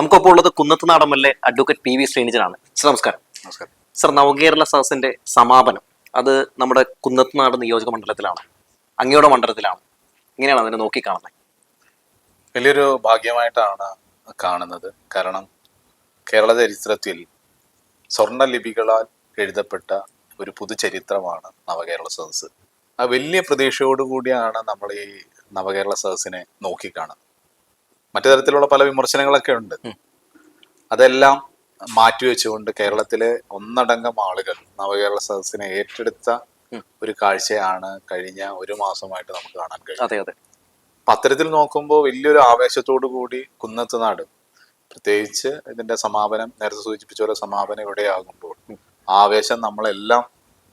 നമുക്കൊപ്പം ഉള്ളത് Kunnath M L A advocate P V ശ്രീനിജനാണ്. Sir നമസ്കാരം. നമസ്കാരം. സർ നവകേരള സദസ്സിന്റെ സമാപനം അത് നമ്മുടെ കുന്നത്തുനാട് നിയോജക മണ്ഡലത്തിലാണ്. അങ്ങയുടെ മണ്ഡലത്തിലാണ്. ഇങ്ങനെയാണ് അതിനെ നോക്കി കാണുന്നത് വലിയൊരു ഭാഗ്യമായിട്ടാണ് കാണുന്നത്. കാരണം കേരള ചരിത്രത്തിൽ സ്വർണ ലിപികളാൽ എഴുതപ്പെട്ട ഒരു പുതുചരിത്രമാണ് നവകേരള സദസ്സ്. ആ വലിയ പ്രതീക്ഷയോടുകൂടിയാണ് നമ്മൾ ഈ നവകേരള സദസ്സിനെ നോക്കിക്കാണുന്നത്. മറ്റു തരത്തിലുള്ള പല വിമർശനങ്ങളൊക്കെ ഉണ്ട്. അതെല്ലാം മാറ്റിവെച്ചുകൊണ്ട് കേരളത്തിലെ ഒന്നടങ്കം ആളുകൾ നവകേരള സദസ്സിനെ ഏറ്റെടുത്ത ഒരു കാഴ്ചയാണ് കഴിഞ്ഞ ഒരു മാസമായിട്ട് നമുക്ക് കാണാൻ കഴിയും അതെ അതെ. പത്രത്തിൽ നോക്കുമ്പോൾ വലിയൊരു ആവേശത്തോടു കൂടി കുന്നത്ത് നാട് പ്രത്യേകിച്ച് ഇതിന്റെ സമാപനം നേരത്തെ സൂചിപ്പിച്ച പോലെ സമാപനം ഇവിടെയാകുമ്പോൾ ആവേശം നമ്മളെല്ലാം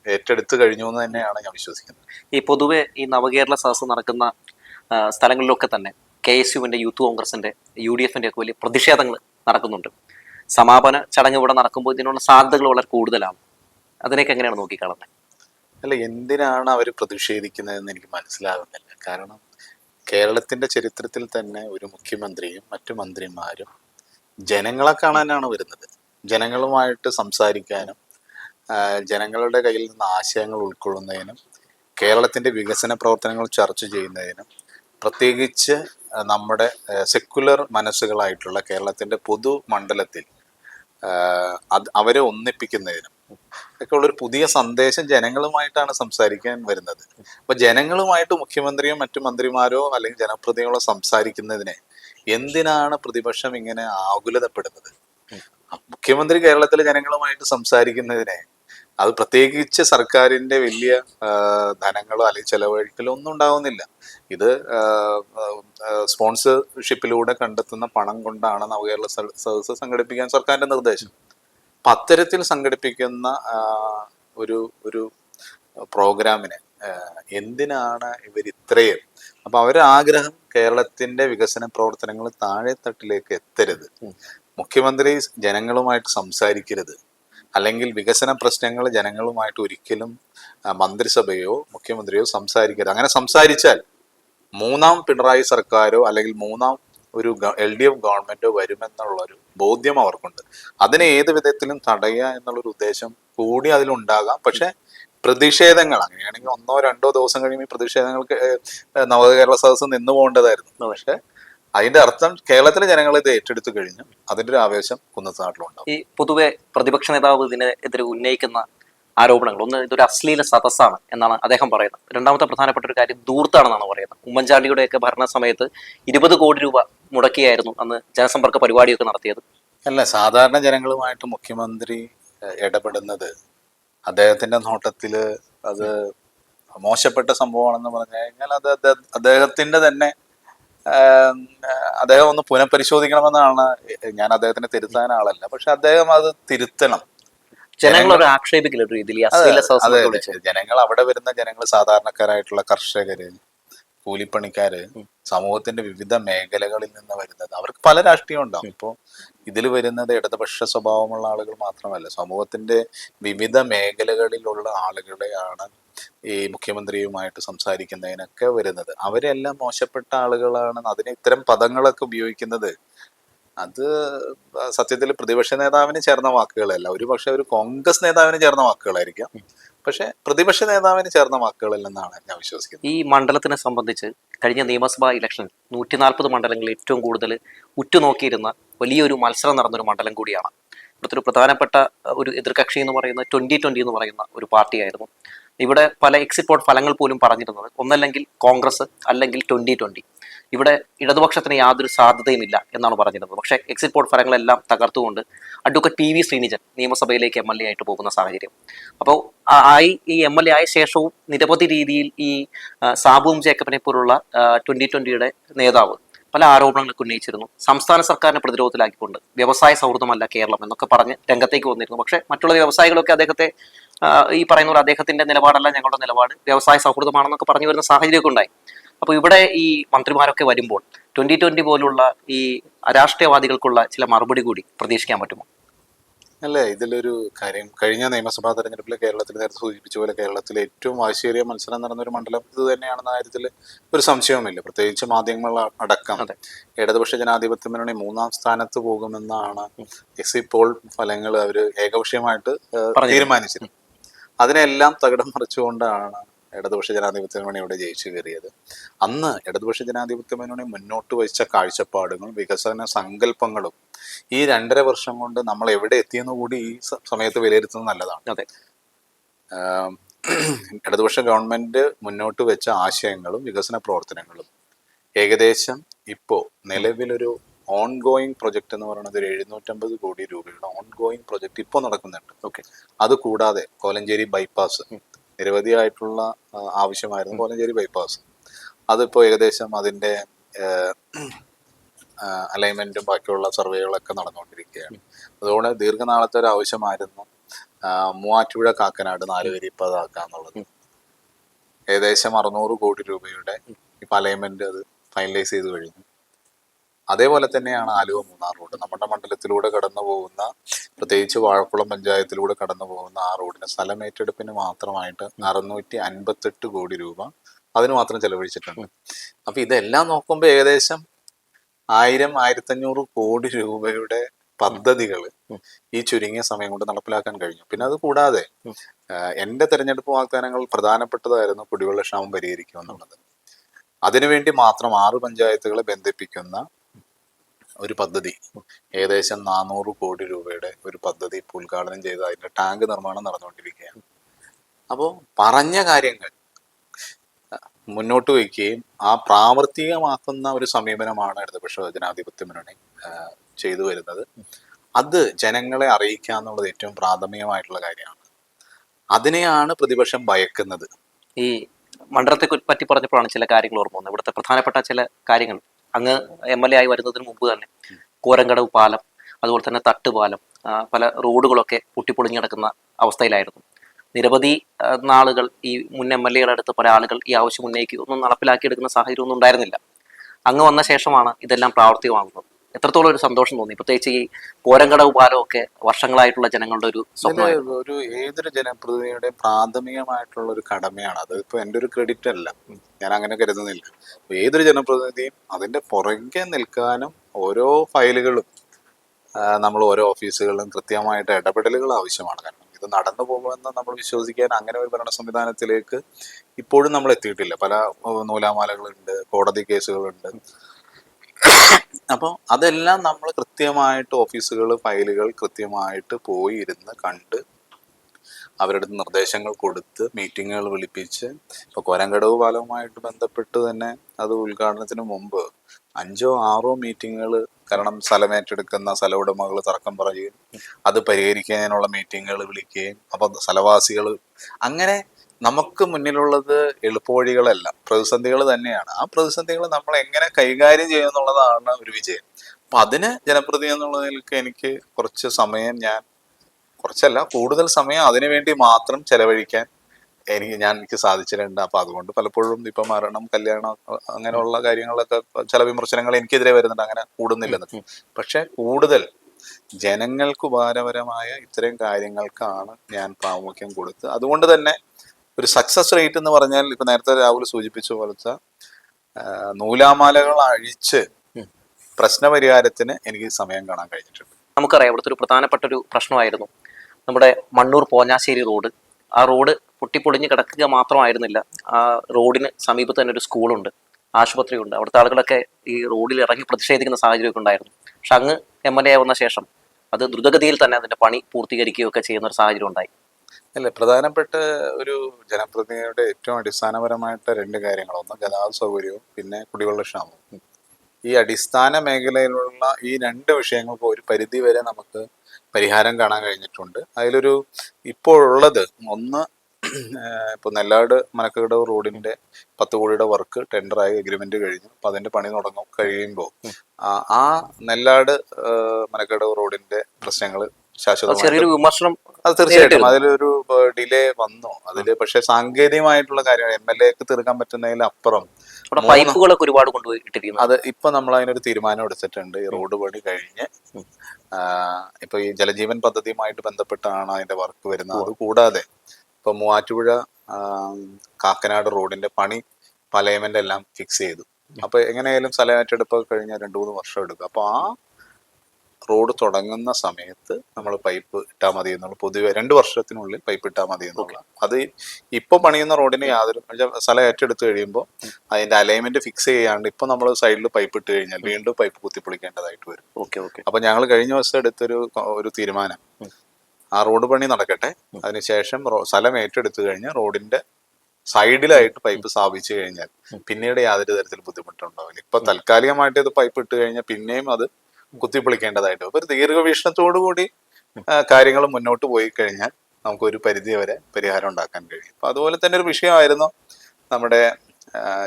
ഏറ്റെടുത്തു കഴിഞ്ഞു എന്ന് തന്നെയാണ് ഞാൻ വിശ്വസിക്കുന്നത്. ഈ പൊതുവെ ഈ നവകേരള സദസ് നടക്കുന്ന സ്ഥലങ്ങളിലൊക്കെ തന്നെ കെ എസ് യുവിന്റെ യൂത്ത് കോൺഗ്രസിന്റെ യു ഡി എഫിന്റെ ഒക്കെ വലിയ പ്രതിഷേധങ്ങൾ നടക്കുന്നുണ്ട്. സമാപന ചടങ്ങ് ഇവിടെ നടക്കുമ്പോൾ ഇതിനുള്ള സാധ്യതകൾ വളരെ കൂടുതലാണ്. അതിനൊക്കെ എങ്ങനെയാണ് നോക്കിക്കാണുന്നത്? അല്ല എന്തിനാണ് അവർ പ്രതിഷേധിക്കുന്നതെന്ന് എനിക്ക് മനസ്സിലാകുന്നില്ല. കാരണം കേരളത്തിന്റെ ചരിത്രത്തിൽ തന്നെ ഒരു മുഖ്യമന്ത്രിയും മറ്റു മന്ത്രിമാരും ജനങ്ങളെ കാണാനാണ് വരുന്നത്. ജനങ്ങളുമായിട്ട് സംസാരിക്കാനും ജനങ്ങളുടെ കയ്യിൽ നിന്ന് ആശയങ്ങൾ ഉൾക്കൊള്ളുന്നതിനും കേരളത്തിന്റെ വികസന പ്രവർത്തനങ്ങൾ ചർച്ച ചെയ്യുന്നതിനും പ്രത്യേകിച്ച് നമ്മുടെ സെക്കുലർ മനസ്സുകളായിട്ടുള്ള കേരളത്തിന്റെ പൊതു മണ്ഡലത്തിൽ അത് അവരെ ഒന്നിപ്പിക്കുന്നതിനും ഒക്കെ ഉള്ളൊരു പുതിയ സന്ദേശം ജനങ്ങളുമായിട്ടാണ് സംസാരിക്കാൻ വരുന്നത്. അപ്പൊ ജനങ്ങളുമായിട്ട് മുഖ്യമന്ത്രിയോ മറ്റു മന്ത്രിമാരോ അല്ലെങ്കിൽ ജനപ്രതിനിധികളോ സംസാരിക്കുന്നതിനെ എന്തിനാണ് പ്രതിപക്ഷം ഇങ്ങനെ ആകുലതപ്പെടുന്നത്? മുഖ്യമന്ത്രി കേരളത്തിലെ ജനങ്ങളുമായിട്ട് സംസാരിക്കുന്നതിനെ അത് പ്രത്യേകിച്ച് സർക്കാരിന്റെ വലിയ ധനങ്ങളോ അല്ലെങ്കിൽ ചെലവഴിക്കലോ ഒന്നും ഉണ്ടാവുന്നില്ല. ഇത് സ്പോൺസർഷിപ്പിലൂടെ കണ്ടെത്തുന്ന പണം കൊണ്ടാണ് നവകേരള സദസ് സദസ്സ് സംഘടിപ്പിക്കാൻ സർക്കാരിന്റെ നിർദ്ദേശം. അപ്പൊ അത്തരത്തിൽ സംഘടിപ്പിക്കുന്ന ഒരു ഒരു പ്രോഗ്രാമിന് എന്തിനാണ് ഇവർ ഇത്രയും? അപ്പൊ അവരുടെ ആഗ്രഹം കേരളത്തിന്റെ വികസന പ്രവർത്തനങ്ങൾ താഴെത്തട്ടിലേക്ക് എത്തരുത്. മുഖ്യമന്ത്രി ജനങ്ങളുമായിട്ട് സംസാരിക്കരുത്. അല്ലെങ്കിൽ വികസന പ്രശ്നങ്ങൾ ജനങ്ങളുമായിട്ട് ഒരിക്കലും മന്ത്രിസഭയോ മുഖ്യമന്ത്രിയോ സംസാരിക്കരുത്. അങ്ങനെ സംസാരിച്ചാൽ മൂന്നാം പിണറായി സർക്കാരോ അല്ലെങ്കിൽ മൂന്നാം ഒരു എൽ ഡി എഫ് ഗവൺമെന്റോ വരുമെന്നുള്ളൊരു ബോധ്യം അവർക്കുണ്ട്. അതിനെ ഏത് വിധത്തിലും തടയുക എന്നുള്ളൊരു ഉദ്ദേശം കൂടി അതിലുണ്ടാകാം. പക്ഷെ പ്രതിഷേധങ്ങൾ അങ്ങനെയാണെങ്കിൽ ഒന്നോ രണ്ടോ ദിവസം കഴിയുമ്പോൾ ഈ പ്രതിഷേധങ്ങൾക്ക് നവകേരള സദസ്സ് നിന്നു പോകേണ്ടതായിരുന്നു. പക്ഷെ അതിന്റെ അർത്ഥം കേരളത്തിലെ ജനങ്ങൾ ഇത് ഏറ്റെടുത്തു കഴിഞ്ഞു. അതിന്റെ ഒരു ആവേശം കുന്നത്ത് നാട്ടിലുണ്ടാവും. ഈ പൊതുവെ പ്രതിപക്ഷ നേതാവ് ഇതിനെതിരെ ഉന്നയിക്കുന്ന ആരോപണങ്ങൾ ഒന്ന് ഇതൊരു അശ്ലീല സദസ്സാണ് എന്നാണ് അദ്ദേഹം പറയുന്നത്. രണ്ടാമത്തെ പ്രധാനപ്പെട്ട ഒരു കാര്യം ദൂർത്താണെന്നാണ് പറയുന്നത്. ഉമ്മൻചാണ്ടിയുടെയൊക്കെ ഭരണ സമയത്ത് ഇരുപത് കോടി രൂപ മുടക്കിയായിരുന്നു അന്ന് ജനസമ്പർക്ക പരിപാടിയൊക്കെ നടത്തിയത്. അല്ല സാധാരണ ജനങ്ങളുമായിട്ട് മുഖ്യമന്ത്രി ഇടപെടുന്നത് അദ്ദേഹത്തിന്റെ നോട്ടത്തിൽ അത് മോശപ്പെട്ട സംഭവമാണെന്ന് പറഞ്ഞു കഴിഞ്ഞാൽ അത് അദ്ദേഹ- അദ്ദേഹത്തിന്റെ തന്നെ അദ്ദേഹം ഒന്ന് പുനഃപരിശോധിക്കണമെന്നാണ് ഞാൻ അദ്ദേഹത്തിന് തിരുത്താൻ ആളല്ല. പക്ഷെ അദ്ദേഹം അത് തിരുത്തണം. ജനങ്ങളൊരു ആക്ഷേപിക്കില്ല രീതിയിൽ ജനങ്ങൾ അവിടെ വരുന്ന ജനങ്ങൾ സാധാരണക്കാരായിട്ടുള്ള കർഷകര് കൂലിപ്പണിക്കാര് സമൂഹത്തിന്റെ വിവിധ മേഖലകളിൽ നിന്ന് വരുന്നത് അവർക്ക് പല രാഷ്ട്രീയം ഉണ്ടാവും. ഇപ്പോൾ ഇതിൽ വരുന്നത് ഇടതുപക്ഷ സ്വഭാവമുള്ള ആളുകൾ മാത്രമല്ല സമൂഹത്തിന്റെ വിവിധ മേഖലകളിലുള്ള ആളുകളെയാണ് ഈ മുഖ്യമന്ത്രിയുമായിട്ട് സംസാരിക്കുന്നതിനൊക്കെ വരുന്നത്. അവരെല്ലാം മോശപ്പെട്ട ആളുകളാണ്. അതിന് ഇത്തരം പദങ്ങളൊക്കെ ഉപയോഗിക്കുന്നത് അത് സത്യത്തിൽ പ്രതിപക്ഷ നേതാവിന് ചേർന്ന വാക്കുകളല്ല. ഒരു പക്ഷെ ഒരു കോൺഗ്രസ് നേതാവിന് ചേർന്ന വാക്കുകളായിരിക്കാം. പക്ഷെ പ്രതിപക്ഷ നേതാവിന് ചേർന്ന വാക്കുകളല്ലെന്നാണ് ഞാൻ വിശ്വസിക്കുന്നത്. ഈ മണ്ഡലത്തിനെ സംബന്ധിച്ച് കഴിഞ്ഞ നിയമസഭാ ഇലക്ഷൻ നൂറ്റി നാൽപ്പത് മണ്ഡലങ്ങളിൽ ഏറ്റവും കൂടുതൽ ഉറ്റുനോക്കിയിരുന്ന വലിയൊരു മത്സരം നടന്നൊരു മണ്ഡലം കൂടിയാണ്. ഇവിടുത്തെ ഒരു പ്രധാനപ്പെട്ട ഒരു എതിർകക്ഷി എന്ന് പറയുന്ന ട്വന്റി ട്വന്റി എന്ന് പറയുന്ന ഒരു പാർട്ടിയായിരുന്നു. ഇവിടെ പല എക്സിറ്റ് പോൾ ഫലങ്ങൾ പോലും പറഞ്ഞിരുന്നത് ഒന്നല്ലെങ്കിൽ കോൺഗ്രസ് അല്ലെങ്കിൽ ട്വന്റി ട്വന്റി. ഇവിടെ ഇടതുപക്ഷത്തിന് യാതൊരു സാധ്യതയുമില്ല എന്നാണ് പറഞ്ഞിരുന്നത്. പക്ഷേ എക്സിറ്റ് പോൾ ഫലങ്ങളെല്ലാം തകർത്തുകൊണ്ട് അഡ്വക്കേറ്റ് പി വി ശ്രീനിജൻ നിയമസഭയിലേക്ക് എം എൽ എ ആയിട്ട് പോകുന്ന സാഹചര്യം. അപ്പോൾ ആയി ഈ എം എൽ എ ആയ ശേഷവും നിരവധി രീതിയിൽ ഈ സാബുവും ജേക്കബിനെ പോലുള്ള ട്വന്റി ട്വന്റിയുടെ നേതാവ് പല ആരോപണങ്ങൾക്ക് ഉന്നയിച്ചിരുന്നു. സംസ്ഥാന സർക്കാരിനെ പ്രതിരോധത്തിലാക്കിക്കൊണ്ട് വ്യവസായ സൗഹൃദമല്ല കേരളം എന്നൊക്കെ പറഞ്ഞ് രംഗത്തേക്ക് വന്നിരുന്നു. പക്ഷേ മറ്റുള്ള വ്യവസായികളൊക്കെ അദ്ദേഹത്തെ ഈ പറയുന്ന അദ്ദേഹത്തിന്റെ നിലപാടല്ല ഞങ്ങളുടെ നിലപാട് വ്യവസായ സൗഹൃദമാണെന്നൊക്കെ പറഞ്ഞു വരുന്ന സാഹചര്യമൊക്കെ ഉണ്ടായി. അപ്പോൾ ഇവിടെ ഈ മന്ത്രിമാരൊക്കെ വരുമ്പോൾ ട്വന്റി ട്വന്റി പോലുള്ള ഈ രാഷ്ട്രീയവാദികൾക്കുള്ള ചില മറുപടി കൂടി പ്രതീക്ഷിക്കാൻ പറ്റുമോ? അല്ലേ ഇതിലൊരു കാര്യം. കഴിഞ്ഞ നിയമസഭാ തെരഞ്ഞെടുപ്പിൽ കേരളത്തിൽ നേരത്തെ സൂചിപ്പിച്ച പോലെ കേരളത്തിലെ ഏറ്റവും വാശിയേറിയ മത്സരം നടന്ന ഒരു മണ്ഡലം ഇത് തന്നെയാണെന്ന കാര്യത്തിൽ ഒരു സംശയവുമില്ല. പ്രത്യേകിച്ച് മാധ്യമങ്ങൾ അടക്കം. ഇടതുപക്ഷ ജനാധിപത്യ മുന്നണി മൂന്നാം സ്ഥാനത്ത് പോകുമെന്നാണ് എക്സി പോൾ ഫലങ്ങൾ അവർ ഏകപക്ഷീയമായിട്ട്. തീരുമാനിച്ചത് അതിനെല്ലാം തകിടം മറിച്ചുകൊണ്ടാണ് ഇടതുപക്ഷ ജനാധിപത്യ മുന്നണി ഇവിടെ ജയിച്ചു കയറിയത്. അന്ന് ഇടതുപക്ഷ ജനാധിപത്യ മുന്നണി മുന്നോട്ട് വഹിച്ച കാഴ്ചപ്പാടുകളും വികസന സങ്കല്പങ്ങളും ഈ രണ്ടര വർഷം കൊണ്ട് നമ്മൾ എവിടെ എത്തിയെന്ന് കൂടി ഈ സമയത്ത് വിലയിരുത്തുന്നത് നല്ലതാണ്. അതെ. ഇടതുപക്ഷ ഗവൺമെന്റ് മുന്നോട്ട് വെച്ച ആശയങ്ങളും വികസന പ്രവർത്തനങ്ങളും ഏകദേശം ഇപ്പോ നിലവിലൊരു ഓൺ ഗോയിങ് പ്രൊജക്ട് എന്ന് പറയുന്നത് ഒരു എഴുന്നൂറ്റമ്പത് കോടി രൂപയുടെ ഓൺ ഗോയിങ് പ്രൊജക്ട് ഇപ്പോൾ നടക്കുന്നുണ്ട്. ഓക്കെ അത് കൂടാതെ കോലഞ്ചേരി ബൈപ്പാസ് നിരവധിയായിട്ടുള്ള ആവശ്യമായിരുന്നു കോലഞ്ചേരി ബൈപ്പാസ് അതിപ്പോൾ ഏകദേശം അതിന്റെ അലൈൻമെന്റും ബാക്കിയുള്ള സർവേകളൊക്കെ നടന്നുകൊണ്ടിരിക്കുകയാണ്. അതുകൊണ്ട് ദീർഘനാളത്തെ ഒരു ആവശ്യമായിരുന്നു. മൂവാറ്റുപുഴ കാക്കനാട് നാലുവരി എന്നുള്ളത് ഏകദേശം അറുന്നൂറ് കോടി രൂപയുടെ ഇപ്പം അലൈൻമെന്റ് അത് ഫൈനലൈസ് ചെയ്ത് കഴിഞ്ഞു. അതേപോലെ തന്നെയാണ് ആലുവ മൂന്നാർ റോഡ്. നമ്മുടെ മണ്ഡലത്തിലൂടെ കടന്നു പോകുന്ന പ്രത്യേകിച്ച് വാഴക്കുളം പഞ്ചായത്തിലൂടെ കടന്നു പോകുന്ന ആ റോഡിന് സ്ഥലം ഏറ്റെടുപ്പിന് മാത്രമായിട്ട് അറുന്നൂറ്റി അൻപത്തെട്ട് കോടി രൂപ അതിന് മാത്രം ചെലവഴിച്ചിട്ടുണ്ട്. അപ്പൊ ഇതെല്ലാം നോക്കുമ്പോൾ ഏകദേശം ആയിരം ആയിരത്തഞ്ഞൂറ് കോടി രൂപയുടെ പദ്ധതികൾ ഈ ചുരുങ്ങിയ സമയം കൊണ്ട് നടപ്പിലാക്കാൻ കഴിഞ്ഞു. പിന്നെ അത് കൂടാതെ എന്റെ തെരഞ്ഞെടുപ്പ് വാഗ്ദാനങ്ങൾ പ്രധാനപ്പെട്ടതായിരുന്നു കുടിവെള്ള ക്ഷാമം പരിഹരിക്കുക എന്നുള്ളത്. അതിനുവേണ്ടി മാത്രം ആറ് പഞ്ചായത്തുകളെ ബന്ധിപ്പിക്കുന്ന ഒരു പദ്ധതി. ഏകദേശം നാനൂറ് കോടി രൂപയുടെ ഒരു പദ്ധതി ഇപ്പോൾ ഉദ്ഘാടനം ചെയ്ത് അതിന്റെ ടാങ്ക് നിർമ്മാണം നടന്നുകൊണ്ടിരിക്കുകയാണ്. അപ്പോൾ പറഞ്ഞ കാര്യങ്ങൾ മുന്നോട്ട് വയ്ക്കുകയും ആ പ്രാവർത്തികമാക്കുന്ന ഒരു സമീപനമാണ് ഇടതുപക്ഷ ജനാധിപത്യ മുന്നണി ചെയ്തു വരുന്നത്. അത് ജനങ്ങളെ അറിയിക്കുക എന്നുള്ളത് ഏറ്റവും പ്രാഥമികമായിട്ടുള്ള കാര്യമാണ്. അതിനെയാണ് പ്രതിപക്ഷം ഭയക്കുന്നത്. ഈ മണ്ഡലത്തെ പറ്റി പറഞ്ഞപ്പോഴാണ് ചില കാര്യങ്ങൾ ഓർമ്മ വന്നത്. ഇവിടുത്തെ പ്രധാനപ്പെട്ട ചില കാര്യങ്ങൾ. അങ്ങ് എം എൽ എ ആയി വരുന്നതിന് മുമ്പ് തന്നെ കോരങ്കടവ് പാലം അതുപോലെ തന്നെ തട്ടുപാലം പല റോഡുകളൊക്കെ പൊട്ടിപ്പൊളിഞ്ഞു കിടക്കുന്ന അവസ്ഥയിലായിരുന്നു. നിരവധി നാളുകൾ ഈ മുൻ എം എൽ എയുടെ അടുത്ത് പല ആളുകൾ ഈ ആവശ്യം ഉന്നയിക്കുക ഒന്നും നടപ്പിലാക്കിയെടുക്കുന്ന സാഹചര്യം ഒന്നും ഉണ്ടായിരുന്നില്ല. അങ്ങ് വന്ന ശേഷമാണ് ഇതെല്ലാം പ്രാവർത്തികമാകുന്നത്. എത്രത്തോളം ഒരു സന്തോഷം തോന്നി? പ്രത്യേകിച്ച് ഈ പോരങ്കടവ് പാലം ഒക്കെ വർഷങ്ങളായിട്ടുള്ള ജനങ്ങളുടെ ഒരു ഒരു ഏതൊരു ജനപ്രതിനിധിയുടെ പ്രാഥമികമായിട്ടുള്ള ഒരു കടമയാണ്. അത് ഇപ്പൊ എന്റെ ഒരു ക്രെഡിറ്റ് അല്ല. ഞാൻ അങ്ങനെ കരുതുന്നില്ല. ഏതൊരു ജനപ്രതിനിധിയും അതിന്റെ പുറകെ നിൽക്കാനും ഓരോ ഫയലുകളും നമ്മൾ ഓരോ ഓഫീസുകളിലും കൃത്യമായിട്ട് ഇടപെടലുകൾ ആവശ്യമാണ്. കാരണം ഇത് നടന്നു പോകുമെന്ന് നമ്മൾ വിശ്വസിക്കാൻ അങ്ങനെ ഒരു ഭരണ സംവിധാനത്തിലേക്ക് ഇപ്പോഴും നമ്മൾ എത്തിയിട്ടില്ല. പല നൂലാമാലകളുണ്ട് കോടതി കേസുകളുണ്ട്. അപ്പോൾ അതെല്ലാം നമ്മൾ കൃത്യമായിട്ട് ഓഫീസുകൾ ഫയലുകൾ കൃത്യമായിട്ട് പോയി ഇരുന്ന് കണ്ട് അവരുടെ നിർദ്ദേശങ്ങൾ കൊടുത്ത് മീറ്റിങ്ങുകൾ വിളിപ്പിച്ച് ഇപ്പോൾ കോരങ്കടവ് പാലവുമായിട്ട് ബന്ധപ്പെട്ട് തന്നെ അത് ഉദ്ഘാടനത്തിന് മുമ്പ് അഞ്ചോ ആറോ മീറ്റിങ്ങുകൾ കാരണം സ്ഥലം ഏറ്റെടുക്കുന്ന സ്ഥല ഉടമകൾ തർക്കം പറയുകയും അത് പരിഹരിക്കാനുള്ള മീറ്റിങ്ങുകൾ വിളിക്കുകയും അപ്പോൾ സ്ഥലവാസികൾ അങ്ങനെ നമുക്ക് മുന്നിലുള്ളത് എളുപ്പവഴികളല്ല. പ്രതിസന്ധികൾ തന്നെയാണ്. ആ പ്രതിസന്ധികൾ നമ്മൾ എങ്ങനെ കൈകാര്യം ചെയ്യും എന്നുള്ളതാണ് ഒരു വിജയം. അപ്പൊ അതിന് ജനപ്രതി എന്നുള്ളതിലേക്ക് എനിക്ക് കുറച്ച് സമയം ഞാൻ കുറച്ചല്ല കൂടുതൽ സമയം അതിനു വേണ്ടി മാത്രം ചെലവഴിക്കാൻ എനിക്ക് ഞാൻ എനിക്ക് സാധിച്ചിട്ടുണ്ട്. അപ്പൊ അതുകൊണ്ട് പലപ്പോഴും ഇപ്പൊ മരണം കല്യാണം അങ്ങനെയുള്ള കാര്യങ്ങളൊക്കെ ചില വിമർശനങ്ങൾ എനിക്കെതിരെ വരുന്നുണ്ട്. അങ്ങനെ കൂടുന്നില്ലെന്ന്. പക്ഷെ കൂടുതൽ ജനങ്ങൾക്ക് ഉപകാരപരമായ ഇത്തരം കാര്യങ്ങൾക്കാണ് ഞാൻ പ്രാമുഖ്യം കൊടുത്ത്. അതുകൊണ്ട് തന്നെ ഒരു സക്സസ് റേറ്റ് എന്ന് പറഞ്ഞാൽ ഇപ്പൊ നേരത്തെ രാഹുൽ സൂചിപ്പിച്ച പോലത്തെ നൂലാമാലകൾ അഴിച്ച് പ്രശ്നപരിഹാരത്തിന് എനിക്ക് സമയം കാണാൻ കഴിഞ്ഞിട്ടുണ്ട്. നമുക്കറിയാം ഇവിടുത്തെ ഒരു പ്രധാനപ്പെട്ട ഒരു പ്രശ്നമായിരുന്നു. നമ്മുടെ മണ്ണൂർ പോഞ്ഞാശ്ശേരി റോഡ്. ആ റോഡ് പൊട്ടിപ്പൊളിഞ്ഞ് കിടക്കുക മാത്രമായിരുന്നില്ല. ആ റോഡിന് സമീപത്ത് തന്നെ ഒരു സ്കൂളുണ്ട് ആശുപത്രിയുണ്ട്. അവിടുത്തെ ആളുകളൊക്കെ ഈ റോഡിൽ ഇറങ്ങി പ്രതിഷേധിക്കുന്ന സാഹചര്യമൊക്കെ ഉണ്ടായിരുന്നു. പക്ഷെ അങ്ങ് എം എൽ എ ആവുന്ന ശേഷം അത് ദ്രുതഗതിയിൽ തന്നെ അതിന്റെ പണി പൂർത്തീകരിക്കുകയൊക്കെ ചെയ്യുന്ന ഒരു സാഹചര്യം ഉണ്ടായി. അല്ല പ്രധാനപ്പെട്ട ഒരു ജനപ്രതിനിധിയുടെ ഏറ്റവും അടിസ്ഥാനപരമായിട്ട് രണ്ട് കാര്യങ്ങൾ ഒന്ന് ഗതാഗത സൗകര്യവും പിന്നെ കുടിവെള്ള ക്ഷാമവും. ഈ അടിസ്ഥാന മേഖലയിലുള്ള ഈ രണ്ട് വിഷയങ്ങൾക്ക് ഒരു പരിധി വരെ നമുക്ക് പരിഹാരം കാണാൻ കഴിഞ്ഞിട്ടുണ്ട്. അതിലൊരു ഇപ്പോഴുള്ളത് ഒന്ന് ഇപ്പൊ നെല്ലാട് മനക്കകട റോഡിന്റെ പത്ത് കോടിയുടെ വർക്ക് ടെൻഡറായി എഗ്രിമെന്റ് കഴിഞ്ഞു. അപ്പൊ അതിന്റെ പണി തുടങ്ങും കഴിയുമ്പോൾ. ആ നെല്ലാട് മനക്കട റോഡിന്റെ പ്രശ്നങ്ങൾ ചെറിയൊരു വിമർശനം അത് തീർച്ചയായിട്ടും. അതിലൊരു ഡിലേ വന്നു. അതിൽ പക്ഷെ സാങ്കേതികമായിട്ടുള്ള കാര്യങ്ങൾ എം എൽ എക്ക് തീർക്കാൻ പറ്റുന്നതിൽ അപ്പുറം പൈപ്പുകളൊക്കെ ഒരുപാട് കൊണ്ടുപോയി ഇട്ടിരിക്കുന്നു. അത് ഇപ്പൊ നമ്മൾ അതിനൊരു തീരുമാനം എടുത്തിട്ടുണ്ട്. ഈ റോഡ് പണി കഴിഞ്ഞ് ഇപ്പൊ ഈ ജലജീവൻ പദ്ധതിയുമായിട്ട് ബന്ധപ്പെട്ടാണ് അതിന്റെ വർക്ക് വരുന്നത്. അത് കൂടാതെ ഇപ്പൊ മൂവാറ്റുപുഴ കാക്കനാട് റോഡിന്റെ പണി പലയമെന്റ് എല്ലാം ഫിക്സ് ചെയ്തു അപ്പൊ എങ്ങനെയായാലും സ്ഥലം ഏറ്റെടുപ്പ് കഴിഞ്ഞാൽ രണ്ടു മൂന്ന് വർഷം എടുക്കും. അപ്പൊ ആ റോഡ് തുടങ്ങുന്ന സമയത്ത് നമ്മൾ പൈപ്പ് ഇട്ടാൽ മതി എന്നുള്ള പൊതുവെ രണ്ട് വർഷത്തിനുള്ളിൽ പൈപ്പ് ഇട്ടാൽ മതി എന്നുള്ള അത് ഇപ്പൊ പണിയുന്ന റോഡിന് യാതൊരു സ്ഥലം ഏറ്റെടുത്ത് കഴിയുമ്പോൾ അതിന്റെ അലൈൻമെന്റ് ഫിക്സ് ചെയ്യാണ്ട് ഇപ്പൊ നമ്മൾ സൈഡിൽ പൈപ്പ് ഇട്ട് കഴിഞ്ഞാൽ വീണ്ടും പൈപ്പ് കുത്തിപ്പൊളിക്കേണ്ടതായിട്ട് വരും. Okay okay. അപ്പൊ ഞങ്ങൾ കഴിഞ്ഞ ദിവസം എടുത്തൊരു ഒരു തീരുമാനം. ആ റോഡ് പണി നടക്കട്ടെ. അതിനുശേഷം സ്ഥലം ഏറ്റെടുത്തു കഴിഞ്ഞാൽ റോഡിന്റെ സൈഡിലായിട്ട് പൈപ്പ് സ്ഥാപിച്ചു കഴിഞ്ഞാൽ പിന്നീട് യാതൊരു തരത്തിൽ ബുദ്ധിമുട്ടുണ്ടാവില്ല. ഇപ്പൊ താൽക്കാലികമായിട്ട് ഇത് പൈപ്പ് ഇട്ട് കഴിഞ്ഞാൽ പിന്നെയും അത് കുത്തിപ്പൊളിക്കേണ്ടതായിട്ട്. അപ്പൊ ഒരു ദീർഘവീക്ഷണത്തോടു കൂടി കാര്യങ്ങൾ മുന്നോട്ട് പോയി കഴിഞ്ഞാൽ നമുക്ക് ഒരു പരിധി വരെ പരിഹാരം ഉണ്ടാക്കാൻ കഴിയും. അപ്പൊ അതുപോലെ തന്നെ ഒരു വിഷയമായിരുന്നു നമ്മുടെ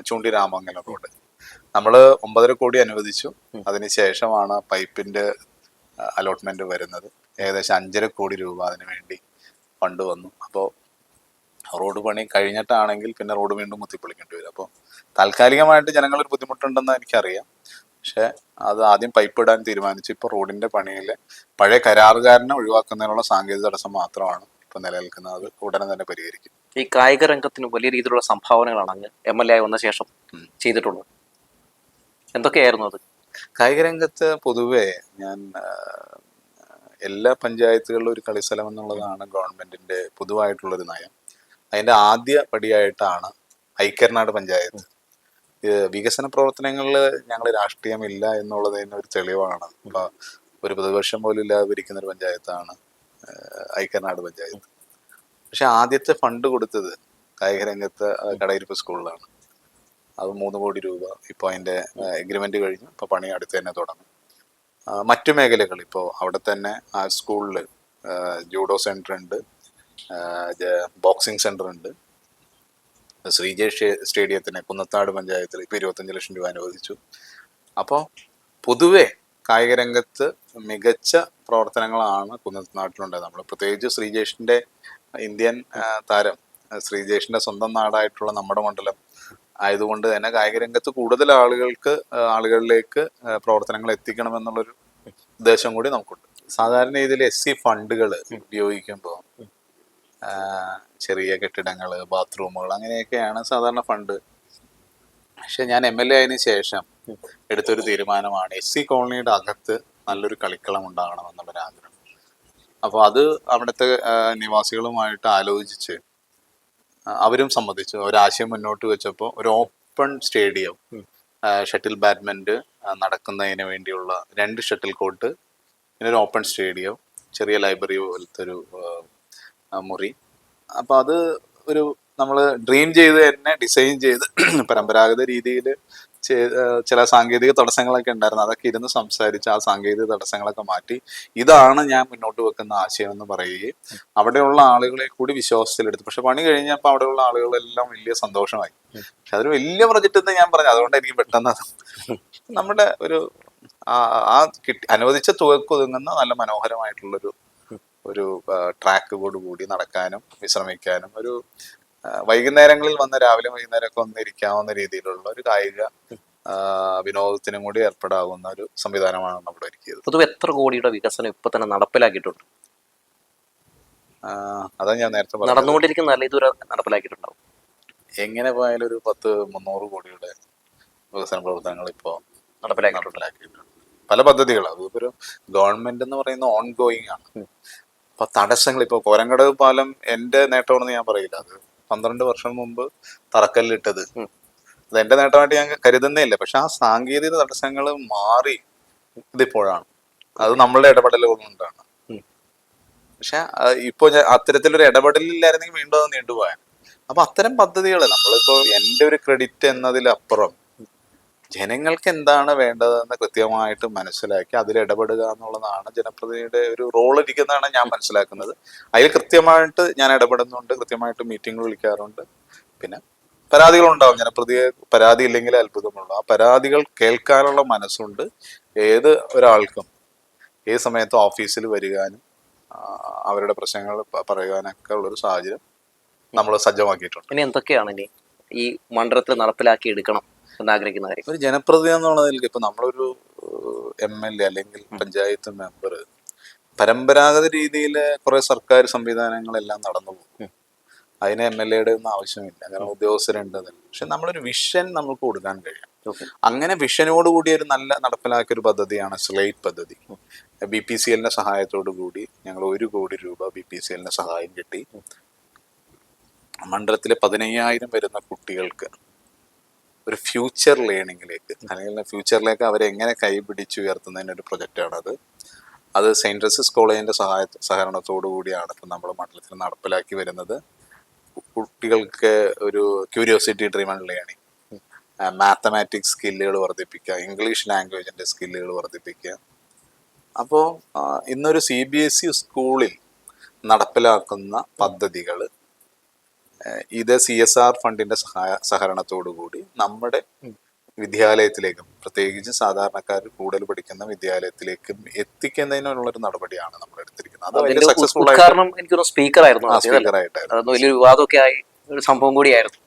ചൂണ്ടി രാമംഗലം റോഡ്. നമ്മൾ ഒമ്പതര കോടി അനുവദിച്ചു. അതിനുശേഷമാണ് പൈപ്പിന്റെ അലോട്ട്മെന്റ് വരുന്നത്. ഏകദേശം അഞ്ചര കോടി രൂപ അതിനു വേണ്ടി ഫണ്ട് വന്നു. അപ്പോൾ റോഡ് പണി കഴിഞ്ഞിട്ടാണെങ്കിൽ പിന്നെ റോഡ് വീണ്ടും കുത്തിപ്പൊളിക്കേണ്ടി വരും. അപ്പോൾ താൽക്കാലികമായിട്ട് ജനങ്ങളൊരു ബുദ്ധിമുട്ടുണ്ടെന്ന് എനിക്കറിയാം. പക്ഷെ അത് ആദ്യം പൈപ്പ് ഇടാൻ തീരുമാനിച്ചു. ഇപ്പോൾ റോഡിന്റെ പണിയിൽ പഴയ കരാറുകാരനെ ഒഴിവാക്കുന്നതിനുള്ള സാങ്കേതിക തടസ്സം മാത്രമാണ് ഇപ്പൊ നിലനിൽക്കുന്നത്. അത് ഉടനെ തന്നെ പരിഹരിക്കും. ഈ കായിക രംഗത്തിന് വലിയ രീതിയിലുള്ള സംഭാവനകളാണ് അങ്ങ് എം എൽ എ ആയി വന്ന ശേഷം ചെയ്തിട്ടുള്ളത്. എന്തൊക്കെയായിരുന്നു അത്? കായിക രംഗത്ത് പൊതുവെ ഞാൻ എല്ലാ പഞ്ചായത്തുകളിലും ഒരു കളിസ്ഥലം എന്നുള്ളതാണ് ഗവൺമെന്റിന്റെ പൊതുവായിട്ടുള്ളൊരു നയം. അതിന്റെ ആദ്യ പടിയായിട്ടാണ് ഐക്യർനാട് പഞ്ചായത്ത്. വികസന പ്രവർത്തനങ്ങളിൽ ഞങ്ങൾ രാഷ്ട്രീയമില്ല എന്നുള്ളതിന് ഒരു തെളിവാണ്. ഇപ്പൊ ഒരു പ്രതിപക്ഷം പോലും ഇല്ലാതെ ഭരിക്കുന്ന ഒരു പഞ്ചായത്താണ് ഐക്യനാട് പഞ്ചായത്ത്. പക്ഷെ ആദ്യത്തെ ഫണ്ട് കൊടുത്തത് കായിക രംഗത്ത് കടയിരുപ്പ് സ്കൂളിലാണ്. അത് മൂന്ന് കോടി രൂപ ഇപ്പോൾ അതിന്റെ എഗ്രിമെന്റ് കഴിഞ്ഞു. ഇപ്പോൾ പണി അടുത്ത് തന്നെ തുടങ്ങും. മറ്റു മേഖലകൾ ഇപ്പോൾ അവിടെ തന്നെ ആ സ്കൂളിൽ ജൂഡോ സെന്റർ ഉണ്ട് ബോക്സിംഗ് സെന്റർ ഉണ്ട്. ശ്രീജേഷ് സ്റ്റേ- സ്റ്റേഡിയത്തിന് കുന്നത്താട് പഞ്ചായത്തിൽ ഇപ്പോൾ ഇരുപത്തഞ്ച് ലക്ഷം രൂപ അനുവദിച്ചു. അപ്പോൾ പൊതുവെ കായിക രംഗത്ത് മികച്ച പ്രവർത്തനങ്ങളാണ് കുന്നത്തനാട്ടിലുണ്ടായത് നമ്മൾ പ്രത്യേകിച്ച് ശ്രീജേഷിന്റെ ഇന്ത്യൻ താരം ശ്രീജേഷിന്റെ ശ്രീജേഷിന്റെ സ്വന്തം നാടായിട്ടുള്ള നമ്മുടെ മണ്ഡലം ആയതുകൊണ്ട് തന്നെ കായിക രംഗത്ത് കൂടുതൽ ആളുകൾക്ക് ആളുകളിലേക്ക് പ്രവർത്തനങ്ങൾ എത്തിക്കണം എന്നുള്ളൊരു ഉദ്ദേശം കൂടി നമുക്കുണ്ട്. സാധാരണ രീതിയിൽ എസ് സി ഫണ്ടുകൾ ഉപയോഗിക്കുമ്പോൾ ചെറിയ കെട്ടിടങ്ങൾ ബാത്റൂമുകൾ അങ്ങനെയൊക്കെയാണ് സാധാരണ ഫണ്ട്. പക്ഷെ ഞാൻ എം എൽ എ ആയതിനു ശേഷം എടുത്തൊരു തീരുമാനമാണ് എസ് സി കോളനിയുടെ അകത്ത് നല്ലൊരു കളിക്കളം ഉണ്ടാകണം എന്നുള്ളൊരു ആഗ്രഹം അപ്പോൾ അത് അവിടുത്തെ നിവാസികളുമായിട്ട് ആലോചിച്ച് അവരും സമ്മതിച്ചു. ഒരാശയം മുന്നോട്ട് വെച്ചപ്പോൾ ഒരു ഓപ്പൺ സ്റ്റേഡിയം ഷട്ടിൽ ബാഡ്മിന്റ് നടക്കുന്നതിന് വേണ്ടിയുള്ള രണ്ട് ഷട്ടിൽ കോർട്ട് പിന്നെ ഒരു ഓപ്പൺ സ്റ്റേഡിയം ചെറിയ ലൈബ്രറി പോലത്തെ ഒരു മുറി. അപ്പോൾ അത് ഒരു നമ്മൾ ഡ്രീം ചെയ്ത് തന്നെ ഡിസൈൻ ചെയ്ത് പരമ്പരാഗത രീതിയിൽ ചില സാങ്കേതിക തടസ്സങ്ങളൊക്കെ ഉണ്ടായിരുന്നു. അതൊക്കെ ഇരുന്ന് സംസാരിച്ച് ആ സാങ്കേതിക തടസ്സങ്ങളൊക്കെ മാറ്റി ഇതാണ് ഞാൻ മുന്നോട്ട് വെക്കുന്ന ആശയം എന്ന് പറയുകയും അവിടെയുള്ള ആളുകളെ കൂടി വിശ്വാസത്തിലെടുത്തു. പക്ഷെ പണി കഴിഞ്ഞപ്പോൾ അവിടെയുള്ള ആളുകളെല്ലാം വലിയ സന്തോഷമായി. പക്ഷെ അതൊരു വലിയ പ്രൊജക്റ്റ് എന്ന് ഞാൻ പറഞ്ഞു. അതുകൊണ്ട് എനിക്ക് പെട്ടെന്ന് നമ്മുടെ ഒരു ആ- കിട്ടി അനുവദിച്ച തുകക്ക് ഒതുങ്ങുന്ന നല്ല മനോഹരമായിട്ടുള്ളൊരു ഒരു ട്രാക്ക് കൂടി നടക്കാനും വിശ്രമിക്കാനും ഒരു വൈകുന്നേരങ്ങളിൽ വന്ന് രാവിലെ വൈകുന്നേരമൊക്കെ ഒന്നിരിക്കാവുന്ന രീതിയിലുള്ള ഒരു കായിക വിനോദത്തിനും കൂടി ഏർപ്പെടാവുന്ന ഒരു സംവിധാനമാണ് നമ്മൾ ഒരുക്കിയത് പൊതുവെ എത്ര കോടിയുടെ വികസനം ഇപ്പൊ തന്നെ നടപ്പിലാക്കിയിട്ടുണ്ട്? അതാ ഞാൻ നേരത്തെ നടന്നുകൊണ്ടിരിക്കുന്ന ഇതുവരെ നടപ്പിലാക്കിയിട്ടുണ്ടാവും? എങ്ങനെ പോയാലും ഒരു പത്ത് മുന്നൂറ് കോടിയുടെ വികസന പ്രവർത്തനങ്ങൾ ഇപ്പോൾ നടപ്പിലാക്കിയിട്ടുണ്ട്. നടപ്പിലാക്കിയിട്ടുണ്ട്. പല പദ്ധതികളും. അതിപ്പോ ഒരു ഗവൺമെന്റ് എന്ന് പറയുന്ന ഓൺ ഗോയിങ് ആണ് അപ്പൊ തടസ്സങ്ങൾ ഇപ്പൊ കോരങ്കടവ് പാലം എന്റെ നേട്ടമാണെന്ന് ഞാൻ പറയില്ല. അത് പന്ത്രണ്ട് വർഷം മുമ്പ് തറക്കല്ലിട്ടത്. അത് എന്റെ നേട്ടമായിട്ട് ഞാൻ കരുതുന്നേ ഇല്ല പക്ഷെ ആ സാങ്കേതിക തടസ്സങ്ങൾ മാറി ഇതിപ്പോഴാണ്. അത് നമ്മളുടെ ഇടപെടൽ കൊണ്ടാണ്. പക്ഷെ ഇപ്പൊ അത്തരത്തിലൊരു ഇടപെടലില്ലായിരുന്നെങ്കിൽ വീണ്ടും അത് നീണ്ടുപോയാൽ അപ്പൊ അത്തരം പദ്ധതികൾ നമ്മളിപ്പോ എന്റെ ഒരു ക്രെഡിറ്റ് എന്നതിലപ്പുറം ജനങ്ങൾക്ക് എന്താണ് വേണ്ടതെന്ന് കൃത്യമായിട്ട് മനസ്സിലാക്കി അതിൽ ഇടപെടുക എന്നുള്ളതാണ് ജനപ്രതിനിധിയുടെ ഒരു റോൾ ഇരിക്കുന്നതാണ് ഞാൻ മനസ്സിലാക്കുന്നത്. അതിൽ കൃത്യമായിട്ട് ഞാൻ ഇടപെടുന്നുണ്ട് കൃത്യമായിട്ട് മീറ്റിംഗ് വിളിക്കാറുണ്ട്. പിന്നെ പരാതികളുണ്ടാവും ജനപ്രതിയെ പരാതി ഇല്ലെങ്കിൽ അത്ഭുതമുള്ളൂ ആ പരാതികൾ കേൾക്കാനുള്ള മനസ്സുണ്ട് ഏത് ഒരാൾക്കും. ഏത് സമയത്തും ഓഫീസിൽ വരികാനും അവരുടെ പ്രശ്നങ്ങൾ പറയാനൊക്കെ ഉള്ളൊരു സാഹചര്യം നമ്മൾ സജ്ജമാക്കിയിട്ടുണ്ട്. ഇനി എന്തൊക്കെയാണ് ഇനി ഈ മണ്ഡലത്തിൽ നടപ്പിലാക്കി എടുക്കണം? എന്നാഗ്രഹിക്കുന്ന കാര്യം. ഒരു ജനപ്രതിനിധി എന്നുള്ളതിൽ ഇപ്പൊ നമ്മളൊരു എം എൽ എ അല്ലെങ്കിൽ പഞ്ചായത്ത് മെമ്പർ പരമ്പരാഗത രീതിയിൽ കുറെ സർക്കാർ സംവിധാനങ്ങളെല്ലാം നടന്നു പോകും. അതിന് എം എൽ എയുടെ ഒന്നും ആവശ്യമില്ല. കാരണം ഉദ്യോഗസ്ഥരുണ്ട് പക്ഷെ നമ്മളൊരു വിഷൻ നമുക്ക് കൊടുക്കാൻ കഴിയും. അങ്ങനെ വിഷനോട് കൂടി ഒരു നല്ല നടപ്പിലാക്കിയ ഒരു പദ്ധതിയാണ് സ്ലേറ്റ് പദ്ധതി. ബി പി സി എല്ലിന്റെ സഹായത്തോടു കൂടി ഞങ്ങൾ ഒരു കോടി രൂപ ബി പി സി എല്ലിന്റെ സഹായം കിട്ടി. മണ്ഡലത്തിലെ പതിനയ്യായിരം വരുന്ന കുട്ടികൾക്ക് ഒരു ഫ്യൂച്ചർ ലേണിങ്ങിലേക്ക് അല്ലെങ്കിൽ ഫ്യൂച്ചറിലേക്ക് അവരെ എങ്ങനെ കൈപിടിച്ചുയർത്തുന്നതിന് ഒരു പ്രൊജക്റ്റാണ് അത് സെയിന്റ് ജോസഫ്സ് കോളേജിന്റെ സഹായ സഹകരണത്തോടു കൂടിയാണ് ഇപ്പം നമ്മൾ മണ്ഡലത്തിൽ നടപ്പിലാക്കി വരുന്നത്. കുട്ടികൾക്ക് ഒരു ക്യൂരിയോസിറ്റി ഡ്രീമൺ ലേണിംഗ് മാത്തമാറ്റിക്സ് സ്കില്ലുകൾ വർദ്ധിപ്പിക്കുക ഇംഗ്ലീഷ് ലാംഗ്വേജിന്റെ സ്കില്ലുകൾ വർദ്ധിപ്പിക്കുക. അപ്പോൾ ഇന്നൊരു സി ബി എസ് ഇ സ്കൂളിൽ നടപ്പിലാക്കുന്ന പദ്ധതികൾ ഇത് സി എസ് ആർ ഫണ്ടിന്റെ സഹായ സഹകരണത്തോടു കൂടി നമ്മുടെ വിദ്യാലയത്തിലേക്കും പ്രത്യേകിച്ച് സാധാരണക്കാർ കൂടുതൽ പഠിക്കുന്ന വിദ്യാലയത്തിലേക്കും എത്തിക്കുന്നതിനുള്ള ഒരു നടപടിയാണ് നമ്മൾ എടുത്തിരിക്കുന്നത്. അത് സക്സസ്ഫുൾ ഉദ്ഘാടനം എനിക്കൊരു സ്പീക്കർ ആയിരുന്നു? വലിയൊരു വിവാദമൊക്കെ ആയി ഒരു സംഭവം കൂടിയായിരുന്നു.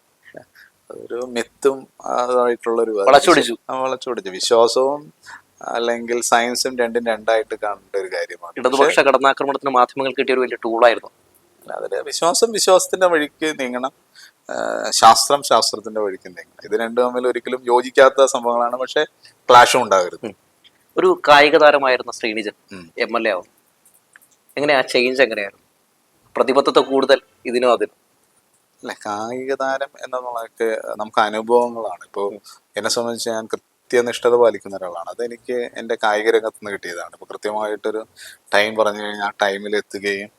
ഒരു മിത്തും അതായിട്ടുള്ള ഒരു വളച്ചൊടിച്ചു. വളച്ചൊടിച്ചു വിശ്വാസവും അല്ലെങ്കിൽ സയൻസും രണ്ടും രണ്ടായിട്ട് കാണേണ്ട ഒരു കാര്യമാണ്. ഇടതുപക്ഷ കടന്നാക്രമണത്തിന് മാധ്യമങ്ങൾ കിട്ടിയ ഒരു വലിയ ടൂളായിരുന്നു അതിൽ വിശ്വാസം വിശ്വാസത്തിന്റെ വഴിക്ക് നീങ്ങണം. ശാസ്ത്രം ശാസ്ത്രത്തിന്റെ വഴിക്ക് നീങ്ങണം. ഇത് രണ്ടും തമ്മിൽ ഒരിക്കലും യോജിക്കാത്ത സംഭവങ്ങളാണ്. പക്ഷെ ക്ലാഷും ഉണ്ടാകരുത്. ഒരു കായിക താരമായിരുന്ന ശ്രീനിജൻ. എം എൽ എ ആവും. എങ്ങനെയാ ചേഞ്ച് എങ്ങനെയായിരുന്നു? പ്രതിബദ്ധത കൂടുതൽ ഇതിനും അതിനും. അല്ല കായിക താരം എന്നുള്ളതൊക്കെ നമുക്ക് അനുഭവങ്ങളാണ്. ഇപ്പോൾ എന്നെ സംബന്ധിച്ച് ഞാൻ കൃത്യനിഷ്ഠത പാലിക്കുന്ന ഒരാളാണ്. അതെനിക്ക് എന്റെ കായിക രംഗത്ത് നിന്ന് കിട്ടിയതാണ്. ഇപ്പോൾ കൃത്യമായിട്ടൊരു ടൈം പറഞ്ഞു കഴിഞ്ഞാൽ ആ ടൈമിൽ എത്തുകയും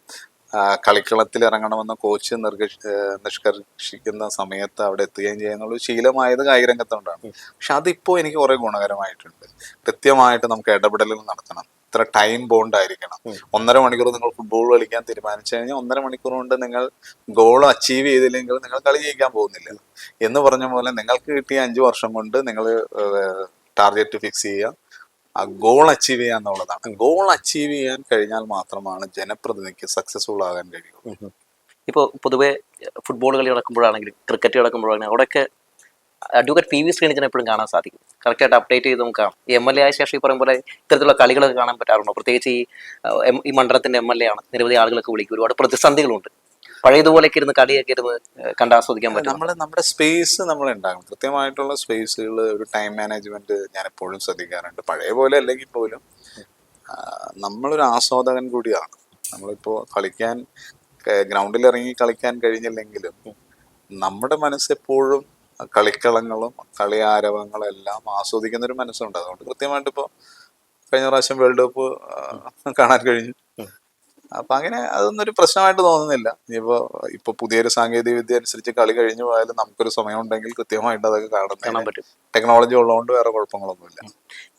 കളിക്കളത്തിൽ ഇറങ്ങണമെന്ന് കോച്ച് നിർഗഷ് നിഷ്കർഷിക്കുന്ന സമയത്ത് അവിടെ എത്തുകയും ചെയ്യുന്നുള്ള ശീലമായത് കായിക രംഗത്തുകൊണ്ടാണ്. പക്ഷെ അതിപ്പോൾ എനിക്ക് കുറെ ഗുണകരമായിട്ടുണ്ട്. കൃത്യമായിട്ട് നമുക്ക് ഇടപെടലുകൾ നടത്തണം. ഇത്ര ടൈം ബോണ്ട് ആയിരിക്കണം ഒന്നര മണിക്കൂർ നിങ്ങൾ ഫുട്ബോൾ കളിക്കാൻ തീരുമാനിച്ചു കഴിഞ്ഞാൽ ഒന്നര മണിക്കൂർ കൊണ്ട് നിങ്ങൾ ഗോൾ അച്ചീവ് ചെയ്തില്ലെങ്കിൽ നിങ്ങൾ കളി ജയിക്കാൻ പോകുന്നില്ല. എന്ന് പറഞ്ഞ പോലെ നിങ്ങൾക്ക് കിട്ടിയ അഞ്ചു വർഷം കൊണ്ട് നിങ്ങൾ ടാർഗറ്റ് ഫിക്സ് ചെയ്യുക. ആ ഗോൾ അച്ചീവ് ചെയ്യുക എന്നുള്ളതാണ്. ഗോൾ അച്ചീവ് ചെയ്യാൻ കഴിഞ്ഞാൽ മാത്രമാണ് ജനപ്രതിനിധിക്ക് സക്സസ്ഫുൾ ആകാൻ കഴിയുള്ളൂ. ഇപ്പോൾ പൊതുവെ ഫുട്ബോൾ കളി നടക്കുമ്പോഴാണെങ്കിലും ക്രിക്കറ്റ് നടക്കുമ്പോഴാണെങ്കിലും അവിടെയൊക്കെ അഡ്വക്കേറ്റ് പി വി ശ്രീനിജനെ എപ്പോഴും കാണാൻ സാധിക്കും. കറക്റ്റായിട്ട് അപ്ഡേറ്റ് ചെയ്ത് നമുക്ക് കാണാം. എം എൽ എ ആയ ശേഷം ഈ പറയും പോലെ ഇത്തരത്തിലുള്ള കളികളൊക്കെ കാണാൻ പറ്റാറുണ്ടോ? പ്രത്യേകിച്ച് ഈ ഈ മണ്ഡലത്തിന്റെ എം എൽ എ ആണ്. നിരവധി ആളുകളൊക്കെ വിളിക്കും. ഒരുപാട് പ്രതിസന്ധികളുണ്ട്. പഴയതുപോലെയൊക്കെ ഇരുന്ന് കളിയൊക്കെ ഇരുന്ന് കണ്ട് കണ്ടാസ്വദിക്കാൻ പറ്റും നമ്മൾ നമ്മുടെ സ്പേസ് നമ്മൾ ഉണ്ടാകും കൃത്യമായിട്ടുള്ള സ്പേസുകൾ ഒരു ടൈം മാനേജ്മെന്റ് ഞാൻ എപ്പോഴും ശ്രദ്ധിക്കാറുണ്ട്. പഴയ പോലെ അല്ലെങ്കിൽ പോലും നമ്മളൊരു ആസ്വാദകൻ കൂടിയാണ്. നമ്മളിപ്പോൾ കളിക്കാൻ ഗ്രൗണ്ടിൽ ഇറങ്ങി കളിക്കാൻ കഴിഞ്ഞില്ലെങ്കിലും നമ്മുടെ മനസ്സെപ്പോഴും കളിക്കളങ്ങളും കളി ആരവങ്ങളും എല്ലാം ആസ്വദിക്കുന്ന ഒരു മനസ്സുണ്ട്. അതുകൊണ്ട് കൃത്യമായിട്ട് ഇപ്പോൾ കഴിഞ്ഞ പ്രാവശ്യം വേൾഡ് കപ്പ് കാണാൻ കഴിഞ്ഞു. അപ്പൊ അങ്ങനെ അതൊന്നും ഒരു പ്രശ്നമായിട്ട് തോന്നുന്നില്ല. ഇനിയിപ്പോ ഇപ്പൊ പുതിയൊരു സാങ്കേതിക വിദ്യ അനുസരിച്ച് കളി കഴിഞ്ഞു പോയാലും നമുക്കൊരു സമയം ഉണ്ടെങ്കിൽ കൃത്യമായിട്ട് അതൊക്കെ കാണാൻ പറ്റും. ടെക്നോളജി ഉള്ളതുകൊണ്ട് വേറെ കുഴപ്പങ്ങളൊന്നുമില്ല.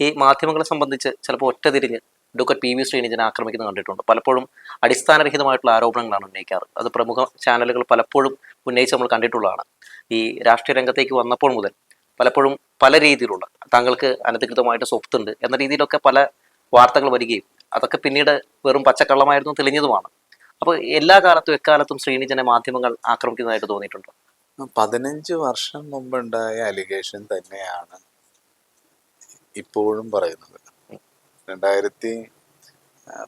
ഈ മാധ്യമങ്ങളെ സംബന്ധിച്ച് ചിലപ്പോൾ ഒറ്റ തിരിഞ്ഞ് ഡുക്കറ്റ് പി വി ശ്രീനിജനെ ആക്രമിക്കുന്നത് കണ്ടിട്ടുണ്ട്. പലപ്പോഴും അടിസ്ഥാനരഹിതമായിട്ടുള്ള ആരോപണങ്ങളാണ് ഉന്നയിക്കാറ്. അത് പ്രമുഖ ചാനലുകൾ പലപ്പോഴും ഉന്നയിച്ച് നമ്മൾ കണ്ടിട്ടുള്ളതാണ്. ഈ രാഷ്ട്രീയ രംഗത്തേക്ക് വന്നപ്പോൾ മുതൽ പലപ്പോഴും പല രീതിയിലുള്ള താങ്കൾക്ക് അനധികൃതമായിട്ട് സ്വത്തുണ്ട് എന്ന രീതിയിലൊക്കെ പല വാർത്തകൾ വരികയും അതൊക്കെ പിന്നീട് വെറും പച്ചക്കള്ളമായിരുന്നു തെളിഞ്ഞതുമാണ്. അപ്പോൾ എല്ലാ കാലത്തും എക്കാലത്തും ശ്രീനിജനെ മാധ്യമങ്ങൾ ആക്രമിക്കുന്നതായിട്ട് തോന്നിയിട്ടുണ്ട്? പതിനഞ്ച് വർഷം മുമ്പുണ്ടായ അലിഗേഷൻ തന്നെയാണ് ഇപ്പോഴും പറയുന്നത്. രണ്ടായിരത്തി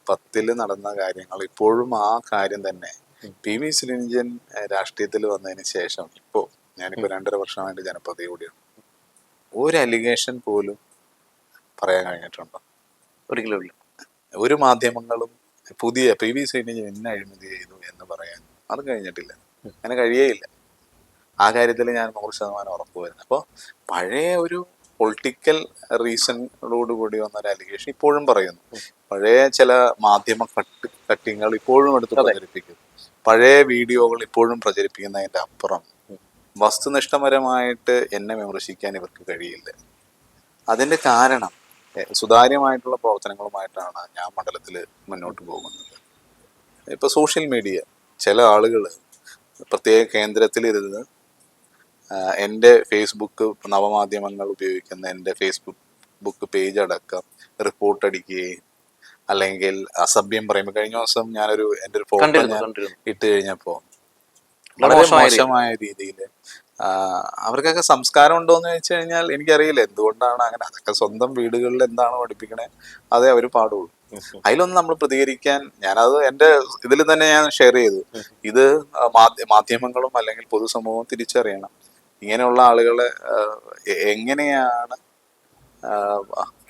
പത്തിൽ നടന്ന കാര്യങ്ങൾ ഇപ്പോഴും ആ കാര്യം തന്നെ. പി വി ശ്രീനിജൻ രാഷ്ട്രീയത്തിൽ വന്നതിന് ശേഷം ഇപ്പോൾ ഞാനിപ്പോൾ രണ്ടര വർഷമായിട്ട് ജനപ്രതി കൂടിയാണ്. ഒരു അലിഗേഷൻ പോലും പറയാൻ കഴിഞ്ഞിട്ടുണ്ടോ? ഒരിക്കലും ഇല്ല. ഒരു മാധ്യമങ്ങളും പുതിയ പി വി ശ്രീനിജൻ എന്നെ അഴിമതി ചെയ്തു എന്ന് പറയാൻ അത് കഴിഞ്ഞിട്ടില്ല. അങ്ങനെ കഴിയേയില്ല. ആ കാര്യത്തിൽ ഞാൻ നൂറ് ശതമാനം ഉറപ്പ് വരുന്നത് അപ്പോൾ പഴയ ഒരു പൊളിറ്റിക്കൽ റീസണോടുകൂടി വന്ന ഒരു അലിഗേഷൻ ഇപ്പോഴും പറയുന്നു. പഴയ ചില മാധ്യമ കട്ട് കട്ടിങ്ങൾ ഇപ്പോഴും എടുത്ത് പ്രചരിപ്പിക്കുന്നു. പഴയ വീഡിയോകൾ ഇപ്പോഴും പ്രചരിപ്പിക്കുന്നതിന്റെ അപ്പുറം വസ്തുനിഷ്ഠപരമായിട്ട് എന്നെ വിമർശിക്കാൻ ഇവർക്ക് കഴിയില്ല. അതിന്റെ കാരണം സുതാര്യമായിട്ടുള്ള പ്രവർത്തനങ്ങളുമായിട്ടാണ് ഞാൻ മണ്ഡലത്തിൽ മുന്നോട്ട് പോകുന്നത്. ഇപ്പോൾ സോഷ്യൽ മീഡിയ ചില ആളുകൾ പ്രത്യേക കേന്ദ്രത്തിലിരുന്ന് എന്റെ ഫേസ്ബുക്ക് നവമാധ്യമങ്ങൾ ഉപയോഗിക്കുന്ന എന്റെ ഫേസ്ബുക്ക് ബുക്ക് പേജ് അടക്കം റിപ്പോർട്ട് അടിക്കുകയും അല്ലെങ്കിൽ അസഭ്യം പറയുമ്പോൾ കഴിഞ്ഞ ദിവസം ഞാനൊരു എന്റെ ഒരു ഫോട്ടോ ഞാൻ ഇട്ട് കഴിഞ്ഞപ്പോൾ വളരെ. മോശമായ രീതിയിൽ അവർക്കൊക്കെ സംസ്കാരം ഉണ്ടോ എന്ന് ചോദിച്ചു കഴിഞ്ഞാൽ എനിക്കറിയില്ല. എന്തുകൊണ്ടാണ് അങ്ങനെ അതൊക്കെ സ്വന്തം വീടുകളിൽ എന്താണ് പഠിപ്പിക്കണേ? അതേ അവർ പാടുള്ളൂ. അതിലൊന്നും നമ്മൾ പ്രതികരിക്കാൻ ഞാനത് എന്റെ ഇതിൽ തന്നെ ഞാൻ ഷെയർ ചെയ്തു. ഇത് മാധ്യമങ്ങളും അല്ലെങ്കിൽ പൊതുസമൂഹവും തിരിച്ചറിയണം. ഇങ്ങനെയുള്ള ആളുകളെ എങ്ങനെയാണ്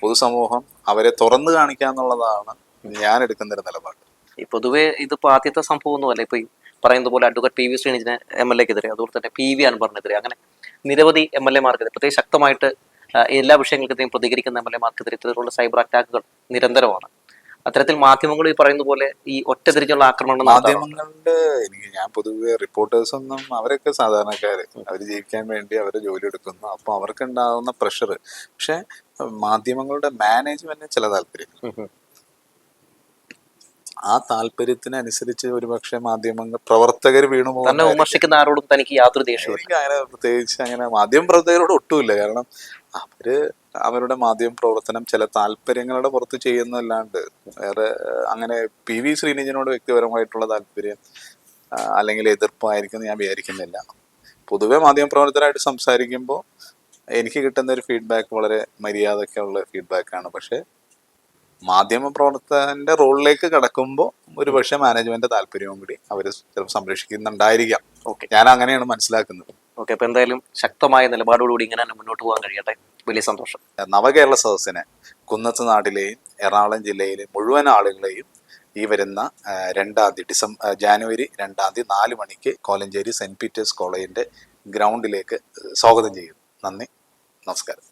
പൊതുസമൂഹം അവരെ തുറന്നു കാണിക്കുക എന്നുള്ളതാണ് ഞാൻ എടുക്കുന്ന നിലപാട്. പൊതുവേ ഇതിപ്പോ ആദ്യത്തെ സംഭവം ഒന്നുമല്ല. ഇപ്പൊ പറയുന്നത് പോലെ advocate P V Sreenijin M L എക്കെതിരെ അതുപോലെ തന്നെ പി വി അൻവറിനെതിരെ അങ്ങനെ നിരവധി എം എൽ എമാർക്കെതിരെ പ്രത്യേകിച്ച് ശക്തമായിട്ട് എല്ലാ വിഷയങ്ങൾക്കെതിരെയും പ്രതികരിക്കുന്ന എം എൽ എമാർക്കെതിരെ ഇത്തരത്തിലുള്ള സൈബർ അറ്റാക്കുകൾ നിരന്തരമാണ്. അത്തരത്തിൽ മാധ്യമങ്ങൾ ഈ പറയുന്ന പോലെ ഈ ഒറ്റ തിരിച്ചുള്ള ആക്രമണം മാധ്യമങ്ങളുടെ എനിക്ക് ഞാൻ പൊതുവെ റിപ്പോർട്ടേഴ്സ് ഒന്നും അവരൊക്കെ സാധാരണക്കാര്. അവർ ജീവിക്കാൻ വേണ്ടി അവരെ ജോലി എടുക്കുന്നു അപ്പൊ അവർക്ക് ഉണ്ടാകുന്ന പ്രഷർ പക്ഷെ മാധ്യമങ്ങളുടെ മാനേജ്മെന്റിന് ചില താല്പര്യം. ആ താല്പര്യത്തിനനുസരിച്ച് ഒരുപക്ഷെ മാധ്യമങ്ങൾ പ്രവർത്തകർ വീണു തന്നെ പോകുന്ന വിമർശിക്കുന്ന ആരോടും തനിക്ക് യാതൊരു എനിക്ക് അങ്ങനെ പ്രത്യേകിച്ച് അങ്ങനെ മാധ്യമ പ്രവർത്തകരോട് ഒട്ടുമില്ല. കാരണം അവർ അവരുടെ മാധ്യമ പ്രവർത്തനം ചില താല്പര്യങ്ങളുടെ പുറത്ത് ചെയ്യുന്നതല്ലാണ്ട് വേറെ അങ്ങനെ പി വി ശ്രീനിജനോട് വ്യക്തിപരമായിട്ടുള്ള താല്പര്യം അല്ലെങ്കിൽ എതിർപ്പായിരിക്കും ഞാൻ വിചാരിക്കുന്നില്ല. പൊതുവെ മാധ്യമ പ്രവർത്തകരായിട്ട് സംസാരിക്കുമ്പോൾ എനിക്ക് കിട്ടുന്ന ഒരു ഫീഡ്ബാക്ക് വളരെ മര്യാദക്കുള്ള ഫീഡ്ബാക്കാണ് പക്ഷെ മാധ്യമ പ്രവർത്തകന്റെ റോളിലേക്ക് കടക്കുമ്പോൾ ഒരു പക്ഷേ മാനേജ്മെന്റ് താല്പര്യവും കൂടി അവർ ചിലപ്പോൾ സംരക്ഷിക്കുന്നുണ്ടായിരിക്കാം. ഓക്കെ. ഞാൻ അങ്ങനെയാണ് മനസ്സിലാക്കുന്നത്. ഓക്കെ അപ്പൊ എന്തായാലും ശക്തമായ നിലപാടോടുകൂടി ഇങ്ങനെ തന്നെ മുന്നോട്ട് പോകാൻ കഴിയട്ടെ. വലിയ സന്തോഷം. നവകേരള സദസ്സിനെ കുന്നത്ത് നാട്ടിലെയും എറണാകുളം ജില്ലയിലെ മുഴുവൻ ആളുകളെയും ഈ വരുന്ന രണ്ടാം തീയതി ഡിസംബർ ജാനുവരി രണ്ടാം തീയതി നാല് മണിക്ക് കോലഞ്ചേരി സെന്റ് പീറ്റേഴ്സ് കോളേജിന്റെ ഗ്രൗണ്ടിലേക്ക് സ്വാഗതം ചെയ്യുന്നു. നന്ദി. നമസ്കാരം.